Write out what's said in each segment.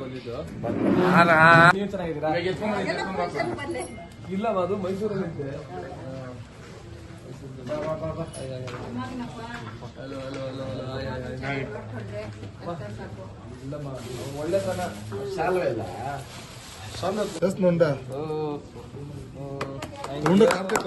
ಬಂದಿದ್ದು ನೀವು ಚೆನ್ನಾಗಿದ್ದೀರಾ? ಇಲ್ಲ ಅದು ಮೈಸೂರಲ್ಲಿ ಒಳ್ಳೆ ಒಳ್ಳೆತನ ಶಾಲ್ವೆ ಇಲ್ಲ ಎಸ್ ನೋಂಡ ಕಾರ್ತಿಕ್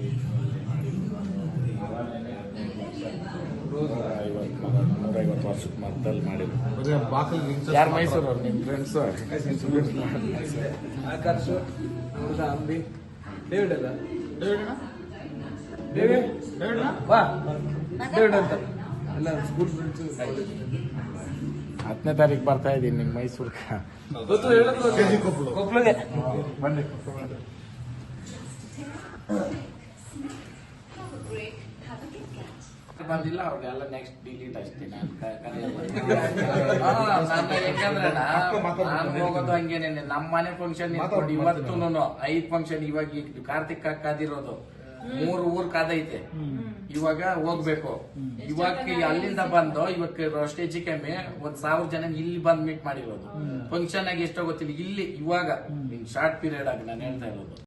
ನೂರೈವತ್ತು ವರ್ಷಕ್ಕೆ ಮದ್ದಲ್ಲಿ ಮಾಡಿದ್ರು. ಯಾರು ಮೈಸೂರು ಅವ್ರು ನಿಮ್ಮ ಫ್ರೆಂಡ್ಸು ಅಂಬಿ? ಡೇವಿಡ್ ಅಲ್ಲ? ಡೇವಿಡ್ ಬಾ ಡೇವಿಡ್? ಅಂತ. ಎಲ್ಲ ಸ್ಕೂಲ್ ಫ್ರೆಂಡ್ಸು ಹತ್ತನೇ ತಾರೀಕು ಬರ್ತಾ ಇದ್ದೀನಿ ನಿಮ್ಮ ಮೈಸೂರ್ಗೆ ಗೊತ್ತು ಹೇಳಿದ್ರು ಕೊಪ್ಪಳಿಗೆ. ಬನ್ನಿ ಬಂದಿಲ್ಲ ಅವ್ರಿಗೆಲ್ಲ ನೆಕ್ಸ್ಟ್ ಡಿಲೀಟ್ ಅಷ್ಟೇ ನಾನು. ಯಾಕಂದ್ರೆ ನಾನು ಹೋಗೋದು ಹಂಗೇನೆ ನಮ್ಮ ಮನೆ ಫಂಕ್ಷನ್ ಇಟ್ಕೊಂಡು ಇವತ್ತು ಐದ್ ಫಂಕ್ಷನ್ ಇವಾಗ ಈಗ ಕಾರ್ತಿಕ್ ಕಾದಿರೋದು. ಮೂರು ಊರ್ ಕಾದೈತೆ ಇವಾಗ ಹೋಗ್ಬೇಕು. ಇವಾಗ ಅಲ್ಲಿಂದ ಬಂದು ಇವಾಗ ಸ್ಟೇಜ್ ಕೆಮ್ಮೆ ಒಂದ್ ಸಾವಿರ ಜನ ಇಲ್ಲಿ ಬಂದ್ ಮೀಟ್ ಮಾಡಿರೋದು. ಫಂಕ್ಷನ್ ಆಗಿ ಎಷ್ಟೋ ಗೊತ್ತಿಲ್ಲ. ಇಲ್ಲಿ ಇವಾಗ ಶಾರ್ಟ್ ಪೀರಿಯಡ್ ಆಗಿ ನಾನು ಹೇಳ್ತಾ ಇರೋದು.